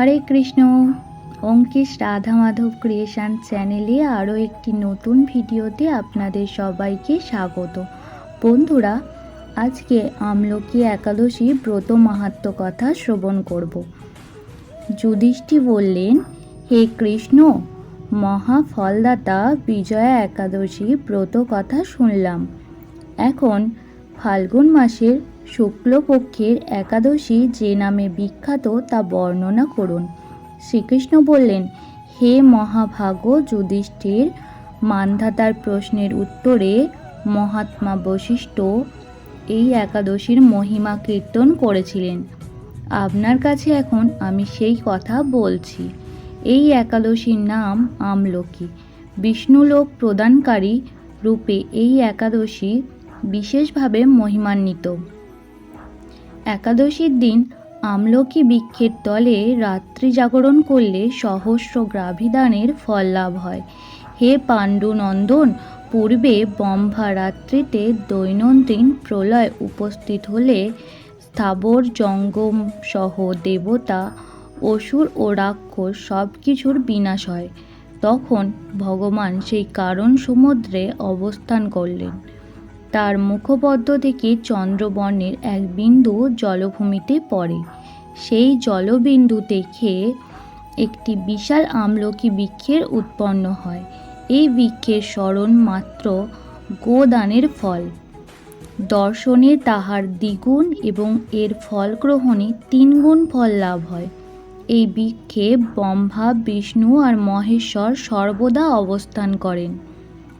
হরে Krishna. অঙ্কিশ Radha Madhab creation চ্যানেলে আরও একটি নতুন ভিডিওতে আপনাদের সবাইকে স্বাগত। বন্ধুরা, আজকে আমলকি একাদশী ব্রত মাহাত্ম কথা শ্রবণ করব। যুধিষ্ঠি বললেন, হে কৃষ্ণ মহা ফলদাতা বিজয়া একাদশী ব্রত কথা শুনলাম। এখন ফাল্গুন মাসের শুক্লপক্ষের একাদশী যে নামে বিখ্যাত তা বর্ণনা করুন। শ্রীকৃষ্ণ বললেন, হে মহাভাগ যুধিষ্ঠির, মান্ধাতার প্রশ্নের উত্তরে মহাত্মা বশিষ্ঠ এই একাদশীর মহিমা কীর্তন করেছিলেন। আপনার কাছে এখন আমি সেই কথা বলছি। এই একাদশীর নাম আমলকি। বিষ্ণুলোক প্রদানকারী রূপে এই একাদশী বিশেষভাবে মহিমান্বিত। একাদশীর দিন আমলকি বৃক্ষের তলে রাত্রি জাগরণ করলে সহস্র গ্রাভিদানের ফল লাভ হয়। হে পাণ্ডুনন্দন, পূর্বে ব্রহ্মা রাত্রিতে দৈনন্দিন প্রলয় উপস্থিত হলে স্থাবর জঙ্গম সহ দেবতা, অসুর ও রাক্ষস সব কিছুর বিনাশ হয়। তখন ভগবান সেই কারণ সমুদ্রে অবস্থান করলেন। তার মুখপদ্ম থেকে চন্দ্রবর্ণের এক বিন্দু জলভূমিতে পড়ে। সেই জলবিন্দু দেখে একটি বিশাল আমলকি বৃক্ষের উৎপন্ন হয়। এই বৃক্ষের স্মরণ মাত্র গোদানের ফল। দর্শনে তাহার দ্বিগুণ এবং এর ফল গ্রহণে তিনগুণ ফল লাভ হয়। এই বৃক্ষে ব্রহ্মা, বিষ্ণু আর মহেশ্বর সর্বদা অবস্থান করেন।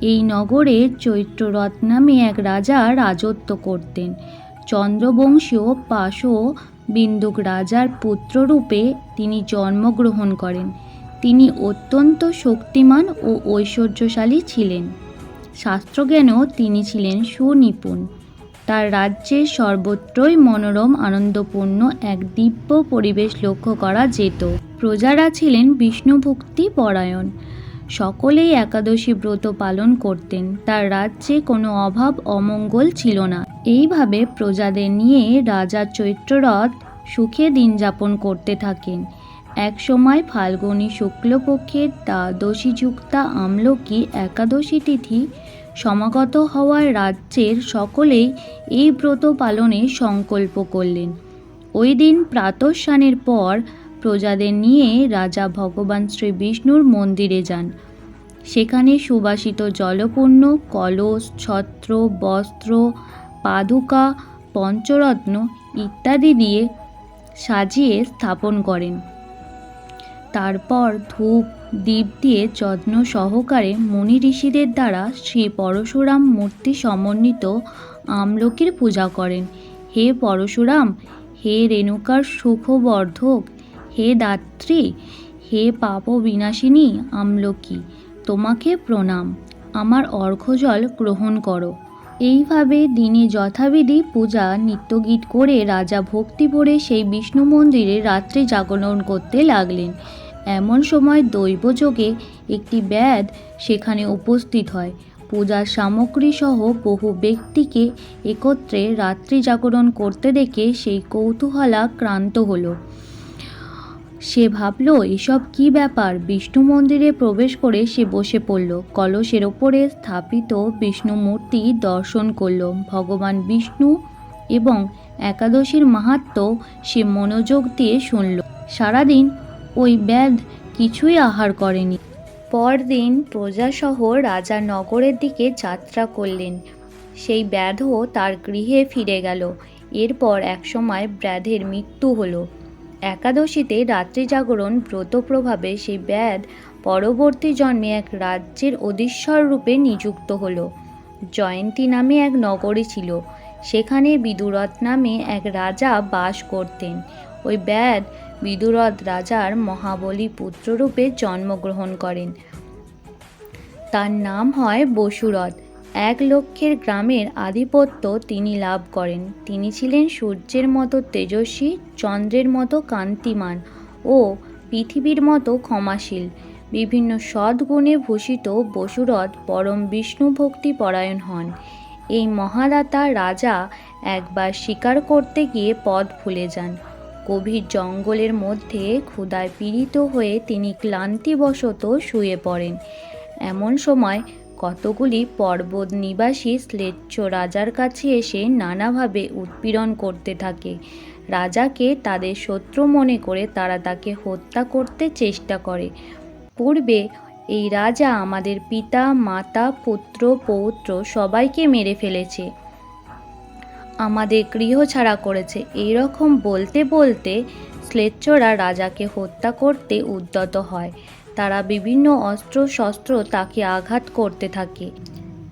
এই নগরে চৈত্ররথ নামে এক রাজা রাজত্ব করতেন। চন্দ্রবংশীয় পাশ বিন্দুক রাজার পুত্ররূপে তিনি জন্মগ্রহণ করেন। তিনি অত্যন্ত শক্তিমান ও ঐশ্বর্যশালী ছিলেন। শাস্ত্রজ্ঞানেও তিনি ছিলেন সুনিপুণ। তার রাজ্যের সর্বত্রই মনোরম, আনন্দপূর্ণ এক দিব্য পরিবেশ লক্ষ্য করা যেত। প্রজারা ছিলেন বিষ্ণুভক্তি পরায়ণ। সকলেই একাদশী ব্রত পালন করতেন। তার রাজ্যে কোনো অভাব অমঙ্গল ছিল না। এইভাবে প্রজাদের নিয়ে রাজা চৈত্ররথ সুখে দিন যাপন করতে থাকেন। একসময় ফাল্গুনী শুক্লপক্ষের দ্বাদশীযুক্তা আমলকি একাদশী তিথি সমাগত হওয়ার রাজ্যের সকলেই এই ব্রত পালনে সংকল্প করলেন। ওই দিন প্রাতঃস্নানের পর প্রজাদের নিয়ে রাজা ভগবান শ্রী বিষ্ণুর মন্দিরে যান। সেখানে সুবাসিত জলপূর্ণ, কলস, ছত্র, বস্ত্র, পাদুকা, পঞ্চরত্ন ইত্যাদি দিয়ে সাজিয়ে স্থাপন করেন। তারপর ধূপ দ্বীপ দিয়ে যত্ন সহকারে মুনি ঋষিদের দ্বারা শ্রী পরশুরাম মূর্তি সমন্বিত আমলকির পূজা করেন। হে পরশুরাম, হে রেণুকার সুখবর্ধক হে দাত্রী, হে পাপ বিনাশিনী আমলকি, তোমাকে প্রণাম। আমার অর্ঘ্যজল গ্রহণ করো। এইভাবে দিনে যথাবিধি পূজা, নিত্যগীত করে রাজা ভক্তি ভরে সেই বিষ্ণু মন্দিরে রাত্রি জাগরণ করতে লাগলেন। এমন সময় দৈবযোগে একটি ব্যাধ সেখানে উপস্থিত হয়। পূজার সামগ্রী সহ বহু ব্যক্তিকে একত্রে রাত্রি জাগরণ করতে দেখে সেই কৌতূহলা ক্রান্ত হলো। সে ভাবল, এসব কি ব্যাপার? বিষ্ণু মন্দিরে প্রবেশ করে সে বসে পড়ল। কলসের ওপরে স্থাপিত বিষ্ণু মূর্তি দর্শন করল। ভগবান বিষ্ণু এবং একাদশীর মাহাত্ম সে মনোযোগ দিয়ে শুনল। সারাদিন ওই ব্যাধ কিছুই আহার করেনি। পরদিন প্রজাসহ রাজা নগরের দিকে যাত্রা করলেন। সেই ব্যাধও তার গৃহে ফিরে গেল। এরপর একসময় ব্যাধের মৃত্যু হলো। একাদশীতে রাত্রি জাগরণ ব্রত প্রভাবে সেই ব্যাধ পরবর্তী জন্মে এক রাজ্যের অধীশ্বর রূপে নিযুক্ত হলো। জয়ন্তী নামে এক নগরী ছিল। সেখানে বিদুরথ নামে এক রাজা বাস করতেন। ওই ব্যাধ বিদুরথ রাজার মহাবলী পুত্ররূপে জন্মগ্রহণ করেন। তার নাম হয় বসুরথ। এক লক্ষের গ্রামের আধিপত্য তিনি লাভ করেন। তিনি ছিলেন সূর্যের মতো তেজস্বী, চন্দ্রের মতো কান্তিমান ও পৃথিবীর মতো ক্ষমাশীল। বিভিন্ন সদ্গুণে ভূষিত বসুরথ পরম বিষ্ণু ভক্তি পরায়ণ হন। এই মহাদাতা রাজা একবার শিকার করতে গিয়ে পথ ভুলে যান। গভীর জঙ্গলের মধ্যে ক্ষুধায় পীড়িত হয়ে তিনি ক্লান্তিবশত শুয়ে পড়েন। এমন সময় কতগুলি পর্বত নিবাসী শ্লেচ্ছ রাজার কাছে এসে নানাভাবে উৎপীড়ন করতে থাকে। রাজাকে তাদের শত্রু মনে করে তারা তাকে হত্যা করতে চেষ্টা করে। পূর্বে এই রাজা আমাদের পিতা, মাতা, পুত্র, পৌত্র সবাইকে মেরে ফেলেছে। আমাদের গৃহ ছাড়া করেছে। এই রকম বলতে বলতে শ্লেচ্ছরা রাজাকে হত্যা করতে উদ্যত হয়। তারা বিভিন্ন অস্ত্র শস্ত্র তাকে আঘাত করতে থাকে।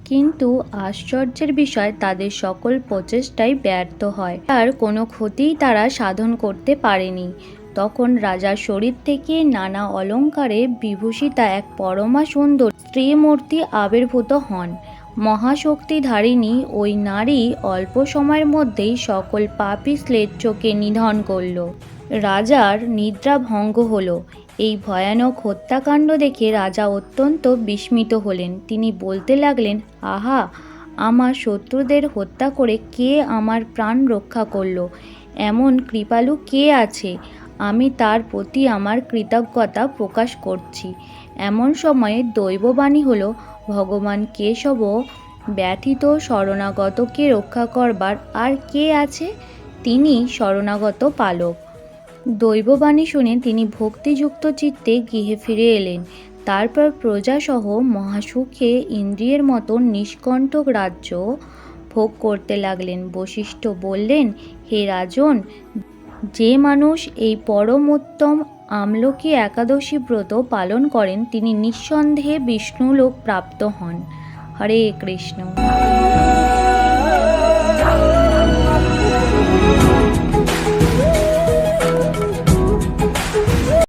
কিন্তু আশ্চর্যের বিষয়, তাদের সকল প্রচেষ্টাই ব্যর্থ হয়। আর কোনো ক্ষতিই তারা সাধন করতে পারেনি। তখন রাজার শরীর থেকে নানা অলঙ্কারে বিভূষিতা এক পরমা সুন্দর স্ত্রী মূর্তি আবির্ভূত হন। মহাশক্তিধারিণী ওই নারী অল্প সময়ের মধ্যেই সকল পাপী শ্লেচ্ছকে নিধন করল। রাজার নিদ্রা ভঙ্গ হলো। এই ভয়ানক হত্যাকাণ্ড দেখে রাজা অত্যন্ত বিস্মিত হলেন। তিনি বলতে লাগলেন, আহা, আমার শত্রুদের হত্যা করে কে আমার প্রাণ রক্ষা করল? এমন কৃপালু কে আছে? আমি তার প্রতি আমার কৃতজ্ঞতা প্রকাশ করছি। এমন সময়ে দৈববাণী হল, ভগবান কেশব ব্যথিত শরণাগতকে রক্ষা করবার আর কে আছে? তিনি শরণাগত পালক। দৈববাণী শুনে তিনি ভক্তিযুক্ত চিত্তে গৃহে ফিরে এলেন। তারপর প্রজাসহ মহাসুখে ইন্দ্রিয়ের মতো নিষ্কণ্টক রাজ্য ভোগ করতে লাগলেন। বশিষ্ঠ বললেন, হে রাজন, যে মানুষ এই পরমোত্তম আমলকি একাদশী ব্রত পালন করেন, তিনি নিঃসন্দেহে বিষ্ণুলোক প্রাপ্ত হন। হরে কৃষ্ণ।